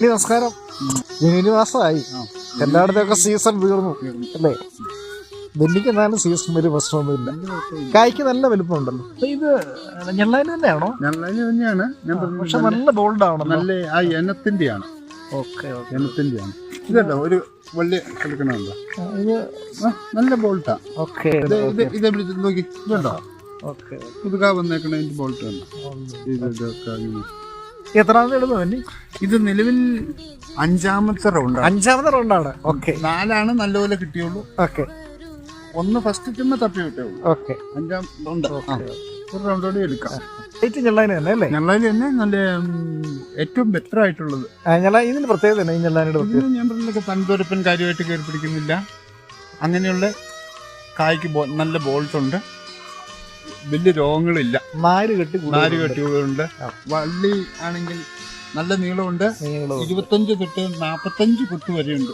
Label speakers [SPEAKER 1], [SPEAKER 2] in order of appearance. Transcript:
[SPEAKER 1] ഇനി നമസ്കാരം. ജനുവരി മാസമായി. എല്ലായിടത്തൊക്കെ സീസൺ വീർന്നു അല്ലേ? നെല്ലിക്ക് എന്നാലും സീസൺ വലിയ പ്രശ്നമൊന്നുമില്ല. കായ്ക്ക് നല്ല വലുപ്പമുണ്ടല്ലോ. അപ്പൊ ഇത് ഞെള്ളാന് തന്നെയാണോ?
[SPEAKER 2] ഞങ്ങളതിന് തന്നെയാണ്. ഞാൻ പറഞ്ഞത്
[SPEAKER 1] പക്ഷെ നല്ല ബോൾഡ് ആണല്ലോ
[SPEAKER 2] നല്ല ആ എനത്തിന്റെയാണ്
[SPEAKER 1] ഓക്കെ ഓക്കെ.
[SPEAKER 2] എനത്തിന്റെയാണ് ഇതല്ലോ ഒരു വലിയ കിടക്കണമല്ലോ
[SPEAKER 1] ഇത്
[SPEAKER 2] നല്ല ബോൾട്ടാ
[SPEAKER 1] ഓക്കെ
[SPEAKER 2] ഇത് ഇത് ഇത് ഇവിടെ നോക്കി ഇതുണ്ടോ?
[SPEAKER 1] ഓക്കെ
[SPEAKER 2] പുതുക്കാ വന്നേക്കണതിന്റെ ബോൾട്ട് ഉണ്ടോ. ഇത് ഇതൊക്കെ അങ്ങനെ.
[SPEAKER 1] എത്രാമത്തെ ഇടുന്നു
[SPEAKER 2] ഇത് നിലവിൽ അഞ്ചാമത്തെ റൗണ്ട്
[SPEAKER 1] അഞ്ചാമത്തെ റൗണ്ടാണ് ഓക്കെ
[SPEAKER 2] നാലാണ് നല്ലപോലെ കിട്ടിയുള്ളൂ.
[SPEAKER 1] ഓക്കെ
[SPEAKER 2] ഒന്ന് ഫസ്റ്റ് ചുമ തപ്പി വിട്ടുള്ളൂ
[SPEAKER 1] ഓക്കെ
[SPEAKER 2] അഞ്ചാം റൗണ്ട് ഒരു റൗണ്ട് കൂടി എടുക്കാം.
[SPEAKER 1] റേറ്റ് ഞെള്ളാന് തന്നെ അല്ലേ?
[SPEAKER 2] തന്നെ നല്ല ഏറ്റവും ബെറ്റർ ആയിട്ടുള്ളത്.
[SPEAKER 1] ആ, ഇതിന്റെ പ്രത്യേകത തന്നെ ഈ ഞെള്ളാനിയുടെ പ്രത്യേകത?
[SPEAKER 2] ഞാൻ പറഞ്ഞില്ല തണ്ടുരപ്പൻ കാര്യമായിട്ട് കയറി പിടിക്കുന്നില്ല. അങ്ങനെയുള്ള കായ്ക്ക് നല്ല ബോൾസ് ഉണ്ട്. വലിയ രോഗങ്ങളില്ല.
[SPEAKER 1] നാല് കെട്ടി
[SPEAKER 2] നാല് കെട്ടികളുണ്ട്. വള്ളി ആണെങ്കിൽ നല്ല നീളമുണ്ട്. ഇരുപത്തഞ്ച് തൊട്ട് നാൽപ്പത്തഞ്ച് കൊത്ത് വരെയുണ്ട്.